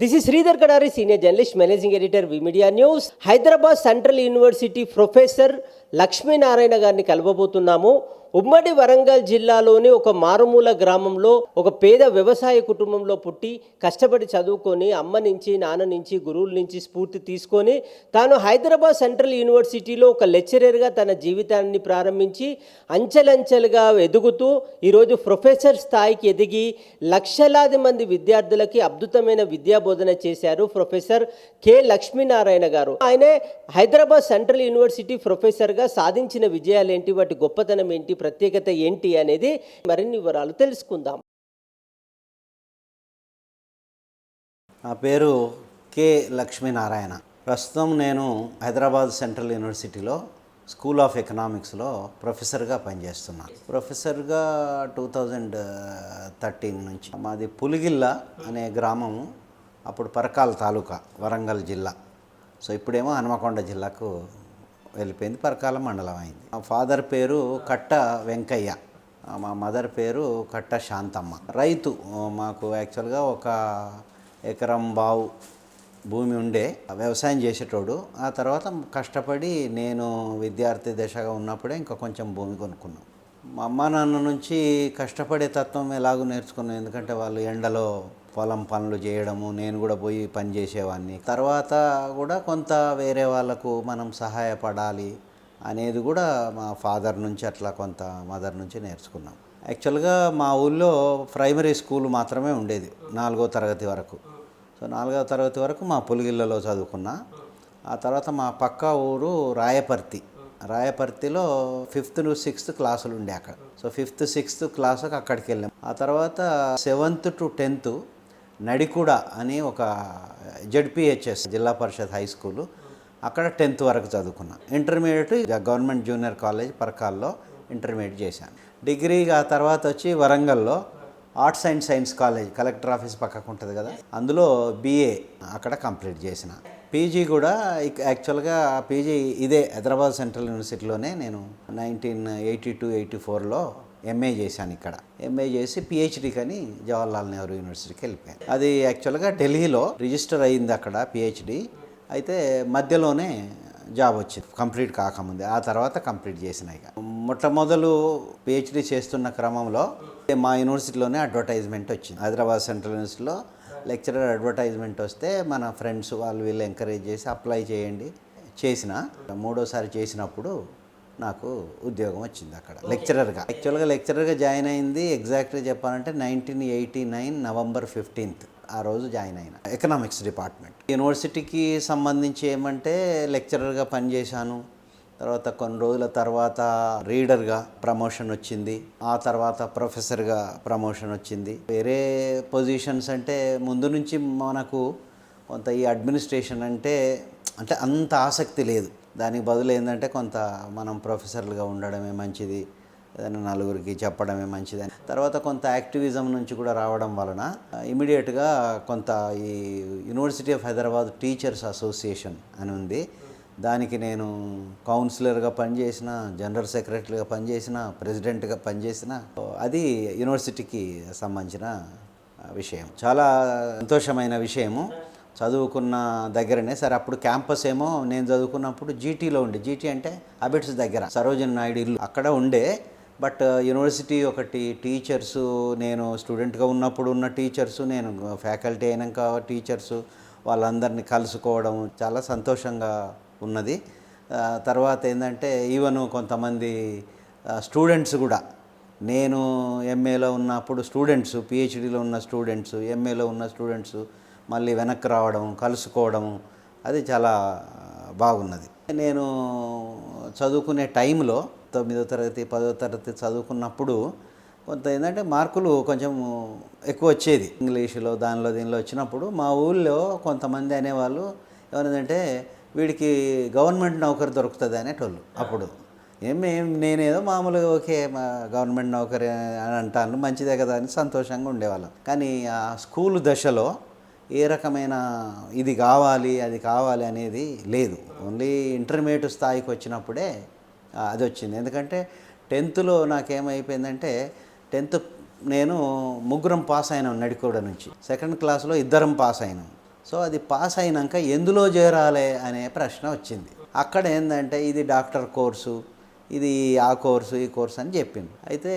This is Sridhar Kadari senior journalist managing editor V media news Hyderabad central university professor Lakshminarayana గారిని కలవబోతున్నాము. ఉమ్మడి వరంగల్ జిల్లాలోని ఒక మారుమూల గ్రామంలో ఒక పేద వ్యవసాయ కుటుంబంలో పుట్టి కష్టపడి చదువుకొని అమ్మ నుంచి నాన్న నుంచి గురువుల నుంచి స్ఫూర్తి తీసుకొని తాను హైదరాబాద్ సెంట్రల్ యూనివర్సిటీలో ఒక లెక్చరర్గా తన జీవితాన్ని ప్రారంభించి అంచెలంచెలుగా ఎదుగుతూ ఈరోజు ప్రొఫెసర్ స్థాయికి ఎదిగి లక్షలాది మంది విద్యార్థులకి అద్భుతమైన విద్యా బోధన చేశారు ప్రొఫెసర్ కె. లక్ష్మీనారాయణ గారు. ఆయనే హైదరాబాద్ సెంట్రల్ యూనివర్సిటీ ప్రొఫెసర్గా సాధించిన విజయాలు ఏంటి వాటి గొప్పతనం ఏంటి? ప్రత్యేకత ఏంటి అనేది మరిన్ని వివరాలు తెలుసుకుందాం. నా పేరు కె లక్ష్మీనారాయణ. ప్రస్తుతం నేను హైదరాబాద్ సెంట్రల్ యూనివర్సిటీలో స్కూల్ ఆఫ్ ఎకనామిక్స్లో ప్రొఫెసర్గా పనిచేస్తున్నాను ప్రొఫెసర్గా టూ థౌజండ్ థర్టీన్ నుంచి మాది పులిగిల్ల అనే గ్రామము అప్పుడు పరకాల తాలూకా వరంగల్ జిల్లా. సో ఇప్పుడేమో హనుమకొండ జిల్లాకు వెళ్ళిపోయింది. పరకాల మండలం అయింది. మా ఫాదర్ పేరు కట్ట వెంకయ్య. మా మదర్ పేరు కట్ట శాంతమ్మ. రైతు మాకు యాక్చువల్గా ఒక ఎకరం బావు భూమి ఉండే. వ్యవసాయం చేసేటోడు. ఆ తర్వాత కష్టపడి నేను విద్యార్థి దశగా ఉన్నప్పుడే ఇంకా కొంచెం భూమి కొనుక్కున్నాం. మా అమ్మ నాన్న నుంచి కష్టపడే తత్వం ఎలాగో నేర్చుకున్నాను ఎందుకంటే వాళ్ళు ఎండలో పొలం పనులు చేయడము నేను కూడా పోయి పని చేసేవాడిని తర్వాత కూడా కొంత వేరే వాళ్ళకు మనం సహాయపడాలి అనేది కూడా మా ఫాదర్ నుంచి అట్లా కొంత మదర్ నుంచి నేర్చుకున్నాం. యాక్చువల్గా మా ఊళ్ళో ప్రైమరీ స్కూల్ మాత్రమే ఉండేది నాలుగో తరగతి వరకు. సో నాలుగవ తరగతి వరకు మా పులిగిళ్ళలో చదువుకున్నా. ఆ తర్వాత మా పక్క ఊరు రాయపర్తి. రాయపర్తిలో ఫిఫ్త్ టు సిక్స్త్ క్లాసులు ఉండే అక్కడ. సో ఫిఫ్త్ సిక్స్త్ క్లాసుకు అక్కడికి వెళ్ళాం. ఆ తర్వాత సెవెంత్ టు టెన్త్ నడికూడ అని ఒక ZPHS Zilla Parishad high school అక్కడ టెన్త్ వరకు చదువుకున్నా. ఇంటర్మీడియట్ గవర్నమెంట్ జూనియర్ కాలేజ్ పరకాల్లో ఇంటర్మీడియట్ చేశాను. డిగ్రీ ఆ తర్వాత వచ్చి వరంగల్లో arts and science college collector office పక్కకు ఉంటుంది కదా అందులో బీఏ అక్కడ కంప్లీట్ చేసిన. పీజీ కూడా ఇక్- యాక్చువల్గా పీజీ ఇదే హైదరాబాద్ సెంట్రల్ యూనివర్సిటీలోనే నేను నైన్టీన్ ఎయిటీ టూ ఎయిటీ ఫోర్లో ఎంఏ చేశాను ఇక్కడ. ఎంఏ చేసి పిహెచ్డి కానీ జవహర్లాల్ నెహ్రూ యూనివర్సిటీకి వెళ్ళిపోయాను. అది యాక్చువల్గా ఢిల్లీలో రిజిస్టర్ అయింది అక్కడ పిహెచ్డి అయితే మధ్యలోనే జాబ్ వచ్చింది. కంప్లీట్ కాకముందే. ఆ తర్వాత కంప్లీట్ చేసిన ఇక. మొట్టమొదలు పిహెచ్డి చేస్తున్న క్రమంలో మా యూనివర్సిటీలోనే అడ్వర్టైజ్మెంట్ వచ్చింది. హైదరాబాద్ సెంట్రల్ యూనివర్సిటీలో లెక్చరర్ అడ్వర్టైజ్మెంట్ వస్తే మన ఫ్రెండ్స్ వాళ్ళు వీళ్ళు ఎంకరేజ్ చేసి అప్లై చేయండి చేసిన. మూడోసారి చేసినప్పుడు నాకు ఉద్యోగం వచ్చింది అక్కడ. లెక్చరర్గా యాక్చువల్గా లెక్చరర్గా జాయిన్ అయింది. ఎగ్జాక్ట్గా చెప్పాలంటే nineteen eighty nine November fifteenth ఆ రోజు జాయిన్ అయిన. ఎకనామిక్స్ డిపార్ట్మెంట్ యూనివర్సిటీకి సంబంధించి ఏమంటే లెక్చరర్గా పనిచేశాను తర్వాత కొన్ని రోజుల తర్వాత రీడర్గా ప్రమోషన్ వచ్చింది. ఆ తర్వాత ప్రొఫెసర్గా ప్రమోషన్ వచ్చింది. వేరే పొజిషన్స్ అంటే ముందు నుంచి మనకు కొంత ఈ అడ్మినిస్ట్రేషన్ అంటే అంటే అంత ఆసక్తి లేదు. దానికి బదులు ఏంటంటే కొంత మనం ప్రొఫెసర్లుగా ఉండడమే మంచిది ఏదైనా నలుగురికి చెప్పడమే మంచిదని తర్వాత కొంత యాక్టివిజం నుంచి కూడా రావడం వలన ఇమీడియట్గా కొంత ఈ university of Hyderabad teachers association అని ఉంది. దానికి నేను కౌన్సిలర్గా పనిచేసిన జనరల్ సెక్రటరీగా పనిచేసిన ప్రెసిడెంట్గా పనిచేసిన అది యూనివర్సిటీకి సంబంధించిన విషయం. చాలా సంతోషమైన విషయము. చదువుకున్న దగ్గరనే. సరే అప్పుడు క్యాంపస్ ఏమో నేను చదువుకున్నప్పుడు జీటీలో ఉండే. జీటీ అంటే అబిట్స్ దగ్గర. సరోజన్ నాయుడు ఇల్లు అక్కడ ఉండే. బట్ uh, యూనివర్సిటీ ఒకటి టీచర్సు నేను స్టూడెంట్గా ఉన్నప్పుడు ఉన్న టీచర్సు నేను ఫ్యాకల్టీ అయినాక టీచర్సు వాళ్ళందరినీ కలుసుకోవడం చాలా సంతోషంగా ఉన్నది. Uh, తర్వాత ఏంటంటే ఈవెన్ కొంతమంది uh, స్టూడెంట్స్ కూడా. నేను ఎంఏలో ఉన్నప్పుడు స్టూడెంట్స్ పిహెచ్డీలో ఉన్న స్టూడెంట్స్ ఎంఏలో ఉన్న స్టూడెంట్స్ మళ్ళీ వెనక్కి రావడం కలుసుకోవడం అది చాలా బాగున్నది. నేను చదువుకునే టైంలో తొమ్మిదో తరగతి పదో తరగతి చదువుకున్నప్పుడు కొంత ఏంటంటే మార్కులు కొంచెం ఎక్కువ వచ్చేది. ఇంగ్లీషులో దానిలో దీనిలో వచ్చినప్పుడు మా ఊళ్ళో కొంతమంది అనేవాళ్ళు ఏమన్నదంటే వీడికి గవర్నమెంట్ నౌకరి దొరుకుతుంది అనేటోళ్ళు అప్పుడు. ఏం నేనేదో మామూలుగా ఓకే మా గవర్నమెంట్ నౌకరి అని అంటాను మంచిదే కదా అని సంతోషంగా ఉండేవాళ్ళం. కానీ ఆ స్కూల్ దశలో ఏ రకమైన ఇది కావాలి అది కావాలి అనేది లేదు. ఓన్లీ ఇంటర్మీడియట్ స్థాయికి వచ్చినప్పుడే అది వచ్చింది. ఎందుకంటే టెన్త్లో నాకేమైపోయిందంటే టెన్త్ నేను ముగ్గురం పాస్ అయినాం నడికోడ నుంచి. సెకండ్ క్లాస్లో ఇద్దరం పాస్ అయినాం. సో అది పాస్ అయినాక ఎందులో చేరాలి అనే ప్రశ్న వచ్చింది. అక్కడ ఏంటంటే ఇది డాక్టర్ కోర్సు. ఇది ఆ కోర్సు ఈ కోర్సు అని చెప్పింది అయితే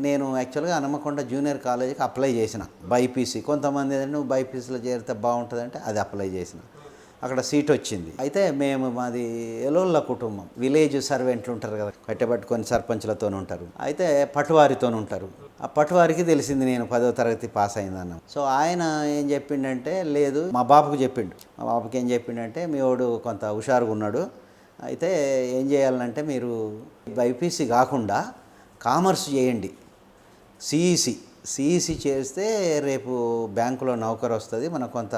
నేను యాక్చువల్గా హనుమకొండ జూనియర్ కాలేజీకి అప్లై చేసిన. బైపీసీ. కొంతమంది నువ్వు బైపీసీలో చేరితే బాగుంటుందంటే అది అప్లై చేసిన. అక్కడ సీట్ వచ్చింది. అయితే మేము మాది ఎలోళ్ళ కుటుంబం. విలేజ్ సర్వెంట్లు ఉంటారు కదా కట్టెబట్టుకొని సర్పంచ్లతో ఉంటారు. అయితే పటువారితో ఉంటారు. ఆ పటువారికి తెలిసింది నేను పదో తరగతి పాస్ అయిందన్న సో ఆయన ఏం చెప్పిండంటే లేదు మా బాబుకు చెప్పిండు. మా బాబుకి ఏం చెప్పిండంటే మీ వాడు కొంత హుషారుగా ఉన్నాడు. అయితే ఏం చేయాలంటే మీరు బైపీసీ కాకుండా కామర్స్ చేయండి. సిఈసి సిఈసి చేస్తే రేపు బ్యాంకులో నౌకరు వస్తుంది మనకు కొంత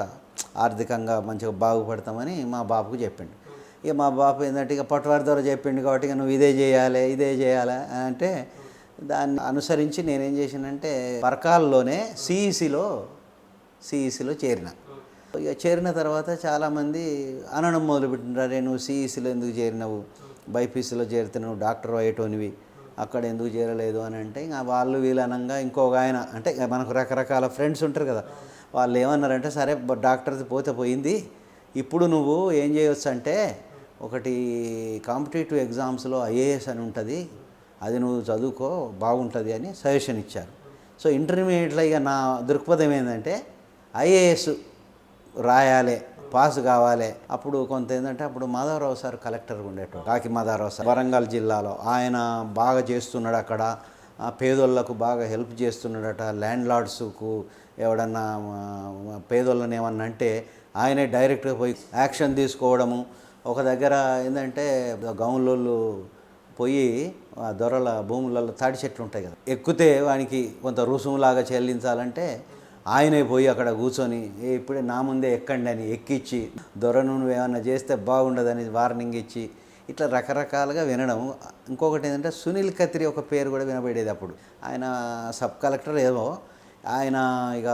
ఆర్థికంగా మంచిగా బాగుపడతామని మా బాబుకు చెప్పిండు. ఇక మా బాబు ఏంటంటే ఇక పట్టువారి ద్వారా చెప్పిండు కాబట్టి ఇక నువ్వు ఇదే చేయాలి ఇదే చేయాలి అని అంటే దాన్ని అనుసరించి నేనేం చేశానంటే పరకాల్లోనే సిఈసిలో సిఈసిలో చేరిన. ఇక చేరిన తర్వాత చాలామంది అనడం మొదలుపెట్టినారు "అరే నువ్వు సిఈసిలో ఎందుకు చేరినావు? బైపీసీలో చేరితే నువ్వు డాక్టర్ అయ్యేటోనివి. అక్కడ ఎందుకు చేరలేదు అని అంటే ఇంకా వాళ్ళు వీళ్ళు అనంగా ఇంకొక ఆయన అంటే మనకు రకరకాల ఫ్రెండ్స్ ఉంటారు కదా వాళ్ళు ఏమన్నారంటే సరే డాక్టర్ది పోతే పోయింది. ఇప్పుడు నువ్వు ఏం చేయొచ్చు అంటే ఒకటి కాంపిటేటివ్ ఎగ్జామ్స్లో ఐఏఎస్ అని ఉంటుంది అది నువ్వు చదువుకో బాగుంటుంది అని సజెషన్ ఇచ్చారు. సో ఇంటర్మీడియట్లో ఇక నా దృక్పథం ఏంటంటే ఐఏఎస్ రాయాలి పాస్ కావాలి. అప్పుడు కొంత ఏంటంటే అప్పుడు మాధవరావు సార్ కలెక్టర్ ఉండేటోడు కాకి మాధవరావు సార్. వరంగల్ జిల్లాలో ఆయన బాగా చేస్తున్నాడు అక్కడ. పేదోళ్ళకు పేదోళ్ళకు బాగా హెల్ప్ చేస్తున్నాడట. ల్యాండ్ లార్డ్స్కు ఎవడన్నా పేదోళ్ళని ఏమన్నా అంటే ఆయనే డైరెక్ట్గా పోయి యాక్షన్ తీసుకోవడము. ఒక దగ్గర ఏంటంటే గౌన్లోళ్ళు పోయి ఆ దొరల భూములలో తాడి చెట్లు ఉంటాయి కదా. ఎక్కితే వానికి కొంత రుసుములాగా చెల్లించాలంటే ఆయనే పోయి అక్కడ కూర్చొని "ఏ, ఇప్పుడే నా ముందే ఎక్కండి అని ఎక్కిచ్చి దొరను నువ్వు చేస్తే బాగుండదని వార్నింగ్ ఇచ్చి ఇట్లా రకరకాలుగా వినడం. ఇంకొకటి ఏంటంటే సునీల్ కత్రి ఒక పేరు కూడా వినబడేది అప్పుడు. ఆయన సబ్ కలెక్టర్ ఏదో ఆయన ఇక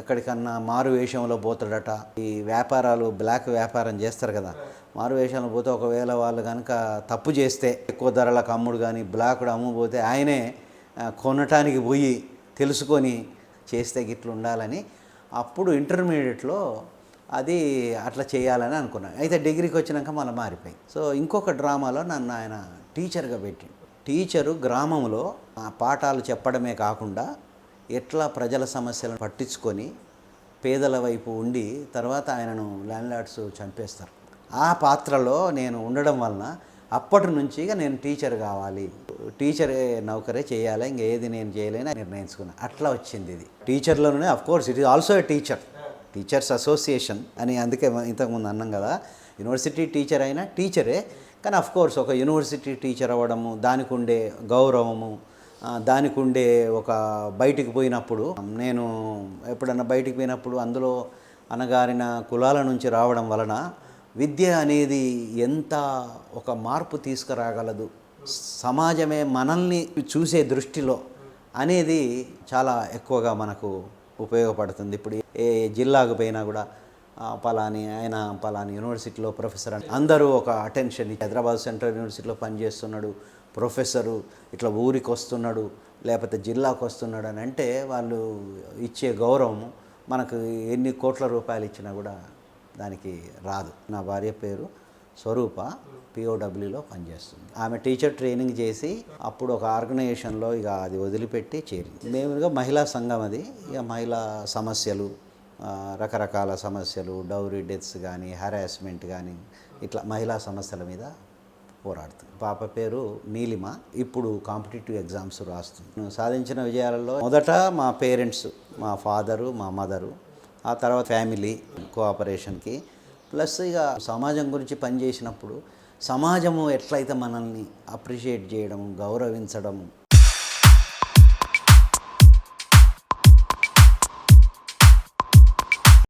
ఎక్కడికన్నా మారు వేషంలో పోతాడట. ఈ వ్యాపారాలు బ్లాక్ వ్యాపారం చేస్తారు కదా. మారు వేషంలో పోతే ఒకవేళ వాళ్ళు కనుక తప్పు చేస్తే ఎక్కువ ధరలకు అమ్ముడు కానీ బ్లాక్డు అమ్ముపోతే ఆయనే కొనటానికి పోయి తెలుసుకొని చేస్తే గిట్లు ఉండాలని అప్పుడు ఇంటర్మీడియట్లో అది అట్లా చేయాలని అనుకున్నాను అయితే డిగ్రీకి వచ్చినాక మళ్ళీ మారిపోయింది సో ఇంకొక డ్రామాలో నన్ను ఆయన టీచర్గా పెట్టిండు. టీచరు గ్రామంలో ఆ పాఠాలు చెప్పడమే కాకుండా ఎట్లా ప్రజల సమస్యలను పట్టించుకొని పేదల వైపు ఉండి తర్వాత ఆయనను ల్యాండ్లార్డ్స్ చంపేస్తారు. ఆ పాత్రలో నేను ఉండడం వలన అప్పటి నుంచి ఇక నేను టీచర్ కావాలి. టీచరే నౌకరే చేయాలి ఇంక ఏది నేను చేయలేని నిర్ణయించుకున్నాను అట్లా వచ్చింది ఇది. టీచర్లోనే of course it is also a teacher teachers association అని అందుకే ఇంతకుముందు అన్నాం కదా. యూనివర్సిటీ టీచర్ అయినా టీచరే కానీ అఫ్ కోర్స్ ఒక యూనివర్సిటీ టీచర్ అవ్వడము దానికి ఉండే గౌరవము దానికి ఉండే ఒక బయటికి పోయినప్పుడు నేను ఎప్పుడన్నా బయటికి పోయినప్పుడు అందులో అనగారిన కులాల నుంచి రావడం వలన విద్య అనేది ఎంత ఒక మార్పు తీసుకురాగలదు? సమాజమే మనల్ని చూసే దృష్టిలో అనేది చాలా ఎక్కువగా మనకు ఉపయోగపడుతుంది. ఇప్పుడు ఏ జిల్లాకు పోయినా కూడా పలాని ఆయన పలాని యూనివర్సిటీలో ప్రొఫెసర్ అని అందరూ ఒక అటెన్షన్ హైదరాబాద్ సెంట్రల్ యూనివర్సిటీలో పనిచేస్తున్నాడు ప్రొఫెసరు ఇట్లా ఊరికి వస్తున్నాడు లేకపోతే జిల్లాకు వస్తున్నాడు అని అంటే వాళ్ళు ఇచ్చే గౌరవం మనకు ఎన్ని కోట్ల రూపాయలు ఇచ్చినా కూడా దానికి రాదు. నా భార్య పేరు స్వరూప పిఓడబ్ల్యూలో పనిచేస్తుంది. ఆమె టీచర్ ట్రైనింగ్ చేసి అప్పుడు ఒక ఆర్గనైజేషన్లో ఇక అది వదిలిపెట్టి చేరింది. మేము ఇక మహిళా సంఘం అది. ఇక మహిళా సమస్యలు రకరకాల సమస్యలు డౌరీ డెత్స్ కానీ హరాస్మెంట్ కానీ ఇట్లా మహిళా సమస్యల మీద పోరాడుతుంది. పాప పేరు నీలిమ. ఇప్పుడు కాంపిటేటివ్ ఎగ్జామ్స్ రాస్తుంది. నేను సాధించిన విజయాలలో మొదట మా పేరెంట్స్ మా ఫాదరు మా మదరు ఆ తర్వాత ఫ్యామిలీ కోఆపరేషన్కి. ప్లస్ ఇక సమాజం గురించి పనిచేసినప్పుడు సమాజము ఎట్లయితే మనల్ని అప్రిషియేట్ చేయడం గౌరవించడం